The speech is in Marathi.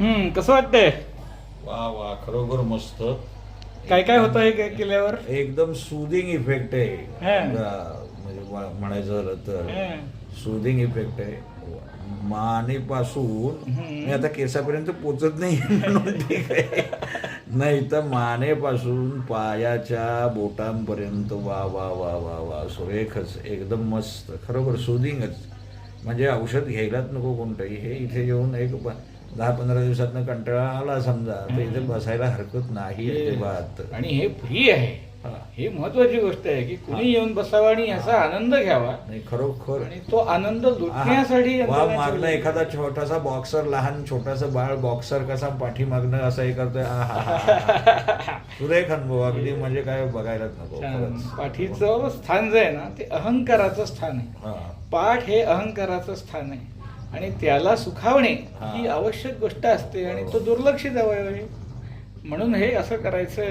हम्म कसं वाटतंय? वा वा खरोखर मस्त. काय काय होतं हे काय केल्यावर? एकदम सुदिंग इफेक्ट आहे. म्हणजे म्ह- म्हणायचं झालं तर. सुदिंग इफेक्ट आहे. मानेपासून. मी आता केसापर्यंत पोचत नाही नाही तर मानेपासून पायाच्या बोटांपर्यंत वा वा वा वा वा सुरेखच एकदम मस्त खरोखर सुदिंगच म्हणजे औषध घ्यायलाच नको कोणतंही. हे इथे येऊन एक दहा पंधरा दिवसातनं कंटाळा आला समजा तर इथे बसायला हरकत नाही अजिबात आणि हे फ्री आहे. हा. महत्वाची गोष्ट आहे की कुणी येऊन बसावं आणि याचा आनंद घ्यावा. नाही खरोखर. आणि तो आनंद लुटण्यासाठी मागणं. एखादा छोटासा बॉक्सर लहान छोटासा बाळ बॉक्सर कसा पाठीमागणं असं हे करतोय सुरेख अनुभव अगदी म्हणजे काय बघायलाच नको. पाठीचं स्थान जे आहे ना ते अहंकाराचं स्थान आहे. पाठ हे अहंकाराचं स्थान आहे. आणि त्याला सुखावणे हा. आवश्यक गोष्ट असते आणि तो दुर्लक्षित अवयव आहे. म्हणून हे असं करायचं